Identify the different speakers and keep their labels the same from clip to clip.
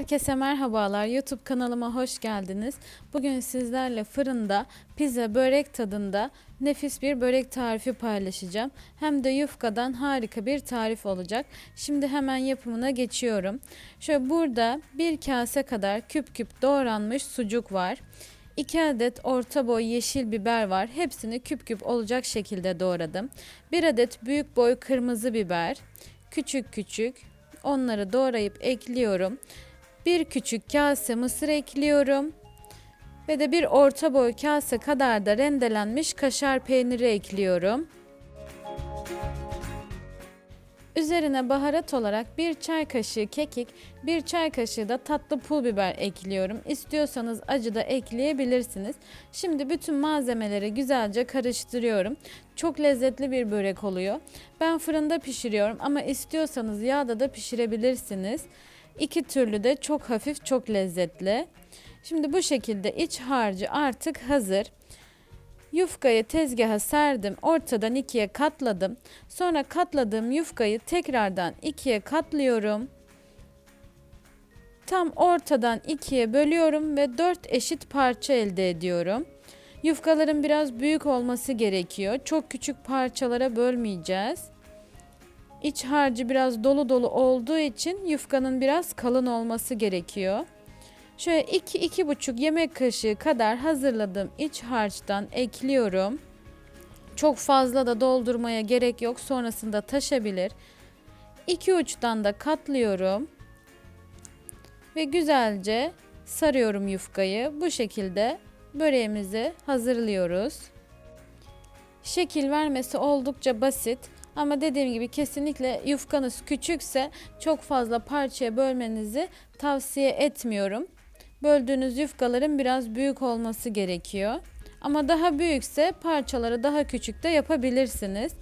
Speaker 1: Herkese merhabalar. YouTube kanalıma hoş geldiniz. Bugün sizlerle fırında pizza börek tadında nefis bir börek tarifi paylaşacağım. Hem de yufkadan harika bir tarif olacak. Şimdi hemen yapımına geçiyorum. Şöyle burada bir kase kadar küp küp doğranmış sucuk var. 2 adet orta boy yeşil biber var. Hepsini küp küp olacak şekilde doğradım. 1 adet büyük boy kırmızı biber. Küçük küçük onları doğrayıp ekliyorum. Bir küçük kase mısır ekliyorum. Ve de bir orta boy kase kadar da rendelenmiş kaşar peyniri ekliyorum. Üzerine baharat olarak bir çay kaşığı kekik, bir çay kaşığı da tatlı pul biber ekliyorum. İstiyorsanız acı da ekleyebilirsiniz. Şimdi bütün malzemeleri güzelce karıştırıyorum. Çok lezzetli bir börek oluyor. Ben fırında pişiriyorum ama istiyorsanız yağda da pişirebilirsiniz. İki türlü de çok hafif, çok lezzetli. Şimdi bu şekilde iç harcı artık hazır. Yufkayı tezgaha serdim. Ortadan ikiye katladım. Sonra katladığım yufkayı tekrardan ikiye katlıyorum. Tam ortadan ikiye bölüyorum ve dört eşit parça elde ediyorum. Yufkaların biraz büyük olması gerekiyor. Çok küçük parçalara bölmeyeceğiz. İç harcı biraz dolu dolu olduğu için yufkanın biraz kalın olması gerekiyor. Şöyle 2-2,5 yemek kaşığı kadar hazırladığım iç harçtan ekliyorum. Çok fazla da doldurmaya gerek yok. Sonrasında taşabilir. İki uçtan da katlıyorum. Ve güzelce sarıyorum yufkayı. Bu şekilde böreğimizi hazırlıyoruz. Şekil vermesi oldukça basit. Ama dediğim gibi kesinlikle yufkanız küçükse çok fazla parçaya bölmenizi tavsiye etmiyorum. Böldüğünüz yufkaların biraz büyük olması gerekiyor. Ama daha büyükse parçaları daha küçük de yapabilirsiniz.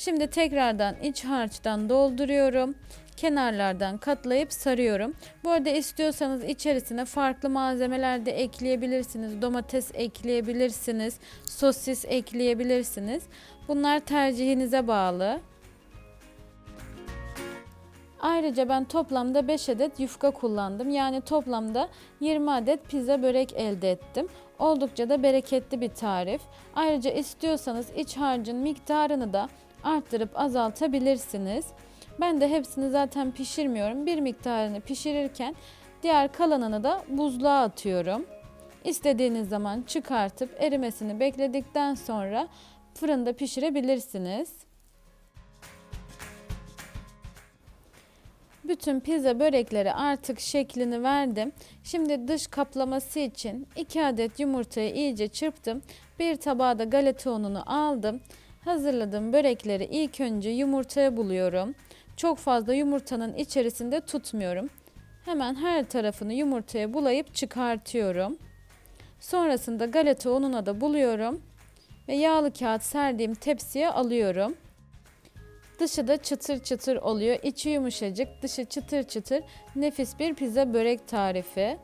Speaker 1: Şimdi tekrardan iç harçtan dolduruyorum. Kenarlardan katlayıp sarıyorum. Bu arada istiyorsanız içerisine farklı malzemeler de ekleyebilirsiniz. Domates ekleyebilirsiniz. Sosis ekleyebilirsiniz. Bunlar tercihinize bağlı. Ayrıca ben toplamda 5 adet yufka kullandım. Yani toplamda 20 adet pizza börek elde ettim. Oldukça da bereketli bir tarif. Ayrıca istiyorsanız iç harcın miktarını da arttırıp azaltabilirsiniz. Ben de hepsini zaten pişirmiyorum. Bir miktarını pişirirken diğer kalanını da buzluğa atıyorum. İstediğiniz zaman çıkartıp erimesini bekledikten sonra fırında pişirebilirsiniz. Bütün pizza börekleri artık şeklini verdim. Şimdi dış kaplaması için 2 adet yumurtayı iyice çırptım. Bir tabağa da galeta ununu aldım. Hazırladığım börekleri ilk önce yumurtaya buluyorum. Çok fazla yumurtanın içerisinde tutmuyorum. Hemen her tarafını yumurtaya bulayıp çıkartıyorum. Sonrasında galeta ununa da buluyorum ve yağlı kağıt serdiğim tepsiye alıyorum. Dışı da çıtır çıtır oluyor. İçi yumuşacık, dışı çıtır çıtır. Nefis bir pizza börek tarifi.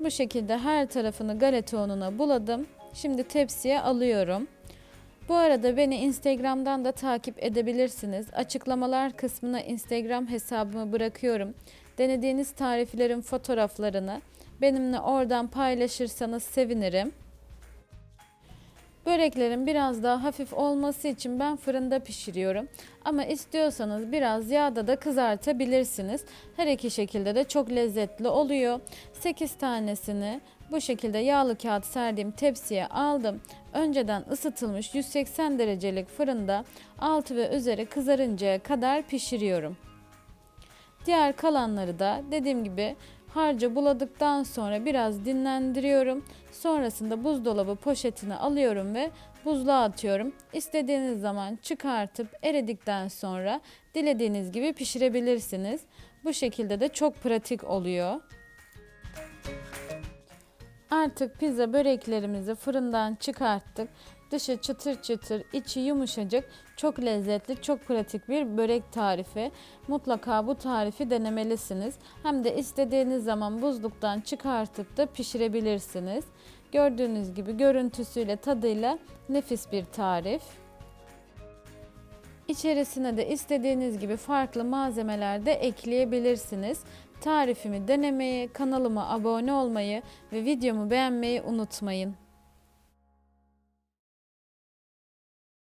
Speaker 1: Bu şekilde her tarafını galeta ununa buladım. Şimdi tepsiye alıyorum. Bu arada beni Instagram'dan da takip edebilirsiniz. Açıklamalar kısmına Instagram hesabımı bırakıyorum. Denediğiniz tariflerin fotoğraflarını benimle oradan paylaşırsanız sevinirim. Böreklerin biraz daha hafif olması için ben fırında pişiriyorum. Ama istiyorsanız biraz yağda da kızartabilirsiniz. Her iki şekilde de çok lezzetli oluyor. 8 tanesini bu şekilde yağlı kağıt serdiğim tepsiye aldım. Önceden ısıtılmış 180 derecelik fırında altı ve üzeri kızarıncaya kadar pişiriyorum. Diğer kalanları da dediğim gibi harca buladıktan sonra biraz dinlendiriyorum. Sonrasında buzdolabı poşetine alıyorum ve buzluğa atıyorum. İstediğiniz zaman çıkartıp eridikten sonra dilediğiniz gibi pişirebilirsiniz. Bu şekilde de çok pratik oluyor. Artık pizza böreklerimizi fırından çıkarttık. Dışı çıtır çıtır, içi yumuşacık, çok lezzetli, çok pratik bir börek tarifi. Mutlaka bu tarifi denemelisiniz. Hem de istediğiniz zaman buzluktan çıkartıp da pişirebilirsiniz. Gördüğünüz gibi görüntüsüyle, tadıyla nefis bir tarif. İçerisine de istediğiniz gibi farklı malzemeler de ekleyebilirsiniz. Tarifimi denemeyi, kanalıma abone olmayı ve videomu beğenmeyi unutmayın.